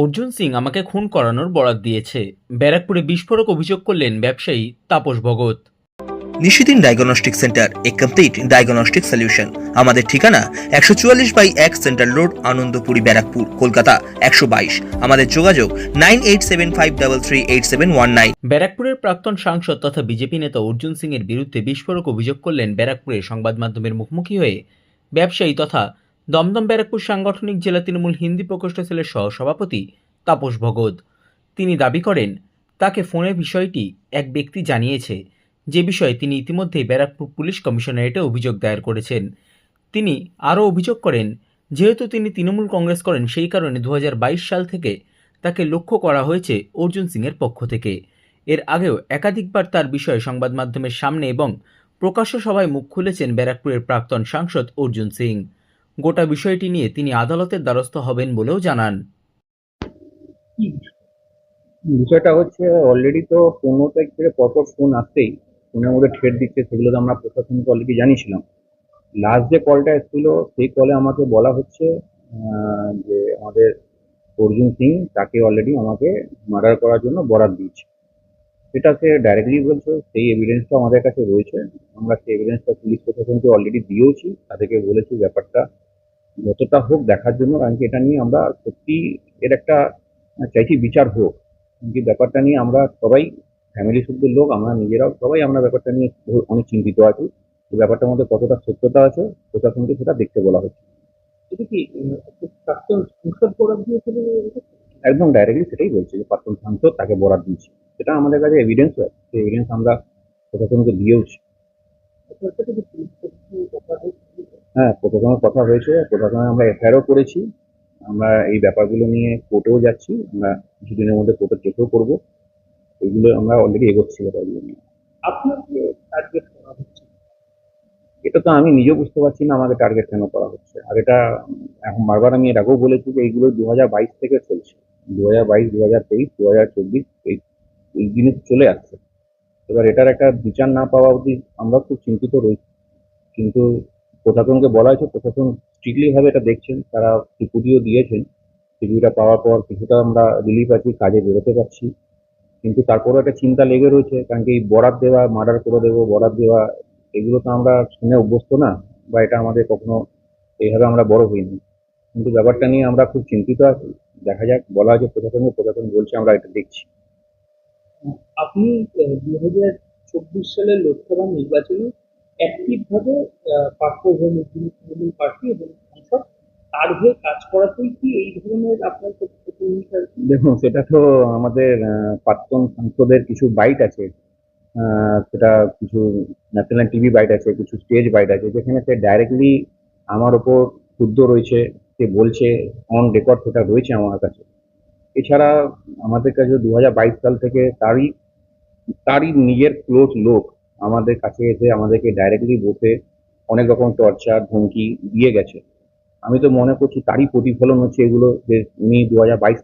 অর্জুন সিং আমাকে খুন করানোর বরাত দিয়েছে। ব্যারাকপুরে বিস্ফোরক অভিযোগ করলেন ব্যবসায়ী তাপস ভগত। নিশিদিন ডায়াগনস্টিক সেন্টার এ কমপ্লিট ডায়াগনস্টিক সলিউশন। আমাদের ঠিকানা একশো চুয়াল্লিশ বাই এক সেন্ট্রাল রোড আনন্দপুরি ব্যারাকপুর কলকাতা একশো বাইশ। আমাদের যোগাযোগ nine eight seven five double three eight seven one nine. ব্যারাকপুরের প্রাক্তন সাংসদ তথা বিজেপি নেতা অর্জুন সিং এর বিরুদ্ধে বিস্ফোরক অভিযোগ করলেন ব্যারাকপুরে সংবাদ মাধ্যমের মুখোমুখি হয়ে ব্যবসায়ী তথা দমদম ব্যারাকপুর সাংগঠনিক জেলা তৃণমূল হিন্দি প্রকোষ্ঠ সেলের সহ সভাপতি তাপস ভগত তিনি দাবি করেন, তাকে ফোনে বিষয়টি এক ব্যক্তি জানিয়েছে, যে বিষয়ে তিনি ইতিমধ্যেই ব্যারাকপুর পুলিশ কমিশনারেটে অভিযোগ দায়ের করেছেন। তিনি আরও অভিযোগ করেন, যেহেতু তিনি তৃণমূল কংগ্রেস করেন, সেই কারণে দু হাজার বাইশ সাল থেকে তাকে লক্ষ্য করা হয়েছে অর্জুন সিংয়ের পক্ষ থেকে। এর আগেও একাধিকবার তার বিষয়ে সংবাদ মাধ্যমের সামনে এবং প্রকাশ্য সভায় মুখ খুলেছেন ব্যারাকপুরের প্রাক্তন সাংসদ অর্জুন সিং। গোটা বিষয়টি নিয়ে তিনি আদালতের দ্বারস্থ হবেন বলেও জানান। বিষয়টা হচ্ছে অলরেডি তো পনেরো তারিখ থেকে পরপর ফোন আসতেই ফোনের মধ্যে ঠেট দিচ্ছে, সেগুলো তো আমরা প্রশাসনকে অলরেডি জানিয়েছিলাম। লাস্ট যে কলটা এসেছিল, সেই কলে আমাকে বলা হচ্ছে যে আমাদের অর্জুন সিং তাকে অলরেডি আমাকে মার্ডার করার জন্য বরাদ দিয়েছে। সেটা সে ডাইরেক্টলি বলছে, সেই এভিডেন্সটা আমাদের কাছে রয়েছে। আমরা সেই এভিডেন্সটা পুলিশ প্রশাসনকে অলরেডি দিয়েওছি, তাদেরকে বলেছি ব্যাপারটা যতটা হোক দেখার জন্য কারণ কি এটা নিয়ে আমরা সত্যি এর একটা চাইছি বিচার হোক। কি ব্যাপারটা নিয়ে আমরা সবাই ফ্যামিলি শুদ্ধের লোক আমরা নিজেরাও সবাই আমরা ব্যাপারটা নিয়ে অনেক চিন্তিত আছি। এই ব্যাপারটার মধ্যে কতটা সত্যতা আছে প্রশাসনকে সেটা দেখতে বলা হচ্ছে। এটা কি প্রাক্তন সংসদ বরাদ দিয়েছিল? একদম ডাইরেক্টলি সেটাই বলছে যে প্রাক্তন সাংসদ তাকে বরাদ দিয়েছে। সেটা আমাদের কাছে এভিডেন্স আছে সেই এভিডেন্স আমরা প্রশাসনকে দিয়েওছি। হ্যাঁ প্রশাসনের কথা হয়েছে প্রশাসনে আমরা এফআইআরও করেছি। আমরা এই ব্যাপারগুলো নিয়ে কোর্টেও যাচ্ছি আমরা কিছুদিনের মধ্যে কোর্টের চেকেও করব। এগুলো আমরা অলরেডি এগোচ্ছি ব্যাপারগুলো নিয়ে। আপনাকে টার্গেট করা হচ্ছে? এটা তো আমি নিজেও বুঝতে পারছি না আমাকে টার্গেট কেন করা হচ্ছে। আর এটা এখন বারবার আমি এর আগেও বলেছি যে এইগুলো দু হাজার বাইশ থেকে চলছে। দু হাজার বাইশ দু হাজার তেইশ দু হাজার চব্বিশ এই এই জিনিস চলে আসছে। এবার এটার একটা বিচার না পাওয়া অবধি আমরা খুব চিন্তিত রয়েছি। কিন্তু প্রশাসনকে বলা হয়েছে, প্রশাসন স্ট্রিক্টলি ভাবে এটা দেখছেন, তারা টিপুটিও দিয়েছেন। টিপুটা পাওয়ার পর কিছুটা আমরা রিলিফ আছি, কাজে বেরোতে পারছি। কিন্তু তারপরেও একটা চিন্তা লেগে রয়েছে, কারণ কি বরাদ দেওয়া মার্ডার করে দেবো বরাদ দেওয়া, এগুলো তো আমরা শুনে অভ্যস্ত না, বা এটা আমাদের কখনো এইভাবে আমরা বড় হইনি। কিন্তু ব্যাপারটা নিয়ে আমরা খুব চিন্তিত আছি। দেখা যাক, বলা হয়েছে প্রশাসনকে, প্রশাসন বলছে, আমরা এটা দেখছি। আপনি দু হাজার চব্বিশ সালের লোকসভা নির্বাচনে অ্যাক্টিভ ভাবে পার্শ্বভূমি যিনি তৃণমূল প্রার্থী এবং সাংসদ, তার হয়ে কাজ করাতেই কি এই ধরনের আপনার দেখুন, সেটা তো আমাদের প্রাক্তন সাংসদের কিছু বাইট আছে। সেটা কিছু ন্যাশনাল টিভি বাইট আছে, কিছু স্টেজ বাইট আছে, যেখানে সে ডাইরেক্টলি আমার ওপর ক্ষুব্ধ রয়েছে, সে বলছে অন রেকর্ড সেটা রয়েছে আমার কাছে। এছাড়া আমাদের কাছে দু হাজার বাইশ সাল থেকে তারই তারই নিজের ক্লোজ লোক আমাদের কাছে এসে আমাদেরকে ডাইরেক্টলি বসে অনেক রকম টর্চার ধমকি দিয়ে গেছে। আমি তো মনে করছি তারই প্রতিফলন হচ্ছে এগুলো যে উনি দু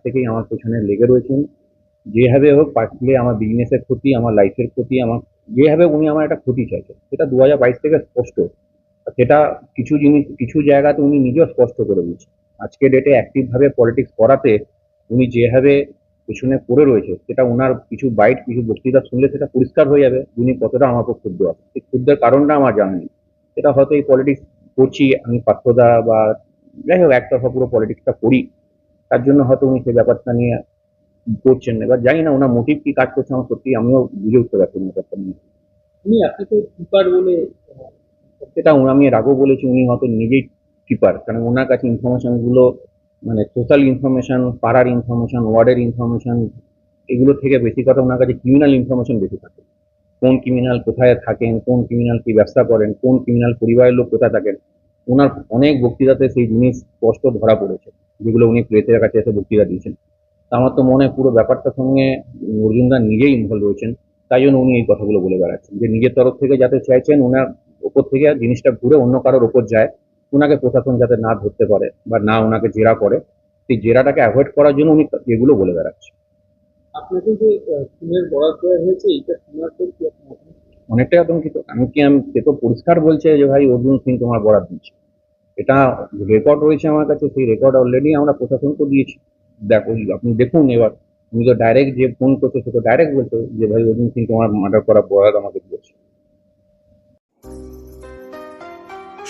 থেকেই আমার পেছনে লেগে রয়েছেন। যেভাবে হোক পারলে আমার বিজনেসের ক্ষতি, আমার লাইফের ক্ষতি, আমার যেভাবে উনি আমার একটা ক্ষতি চাইছেন, সেটা দু থেকে স্পষ্ট। সেটা কিছু জিনিস, কিছু জায়গাতে উনি নিজেও স্পষ্ট করে দিচ্ছেন আজকে ডেটে অ্যাক্টিভভাবে পলিটিক্স করাতে উনি যেভাবে পেছনে পড়ে রয়েছে সেটা ওনার কিছু বাইট কিছু বক্তৃতা শুনলে সেটা পরিষ্কার হয়ে যাবে উনি কতটা আমার উপর ক্ষুব্ধ আছে এই ক্ষুব্ধের কারণটা আমার জানা নেই। সেটা হয়তো এই পলিটিক্স করছি আমি পার্থদা বা যাই হোক একতরফা পুরো পলিটিক্সটা করি। তার জন্য হয়তো উনি সেই ব্যাপারটা নিয়ে করছেন এবার জানি না ওনার মোটিভ কি কাজ করছে আমার সত্যি আমিও বুঝে উঠতে পারছি না ব্যাপারটা নিয়ে। উনি আপনাকে কিপার বলে সেটা আমি এর আগেও বলেছি উনি হয়তো নিজেই কিপার কারণ ওনার কাছে ইনফরমেশনগুলো মানে সোশ্যাল ইনফরমেশন পাড়ার ইনফরমেশন ওয়ার্ডের ইনফরমেশন এগুলো থেকে বেশি কথা ওনার কাছে ক্রিমিনাল ইনফরমেশন বেশি থাকে। কোন ক্রিমিনাল কোথায় থাকেন, কোন ক্রিমিনাল কি ব্যবসা করেন, কোন ক্রিমিনাল পরিবারের লোক কোথায় থাকেন, ওনার অনেক বক্তৃতাতে সেই জিনিস স্পষ্ট ধরা পড়েছে, যেগুলো উনি প্রেসের কাছে এসে বক্তৃতা দিয়েছেন। আমার তো মনে হয় পুরো ব্যাপারটার সঙ্গে অর্জুনদা নিজেই ইনভলভ রয়েছেন, তাই জন্য উনি এই কথাগুলো বলে বেড়াচ্ছেন। যে নিজের তরফ থেকে যাতে চাইছেন, ওনার ওপর থেকে জিনিসটা ঘুরে অন্য কারোর ওপর যায় ওনাকে প্রশাসন যাতে না ধরতে পারে বা না ওনাকে জেরা করে সেই জেরাটাকে অ্যাভয়েড করার জন্য উনি এগুলো বলে বেড়াচ্ছে। আপনাকে যে আহ, খুনের বরাদ দেওয়া হয়েছে এইটা শোনার পর কি অনেকটাই আতঙ্কিত। আমি কি আমি সে তো পরিষ্কার বলছে যে ভাই অর্জুন সিং তোমার বরাদ দিচ্ছে। এটা রেকর্ড রয়েছে আমার কাছে সেই রেকর্ড অলরেডি আমরা প্রশাসনকে দিয়েছি। দেখো আপনি দেখুন এবার উনি তো ডাইরেক্ট যে ফোন করছে সে তো ডাইরেক্ট বলছে যে ভাই অর্জুন সিং তোমার মার্ডার করা বরাদ আমাকে দিয়েছে।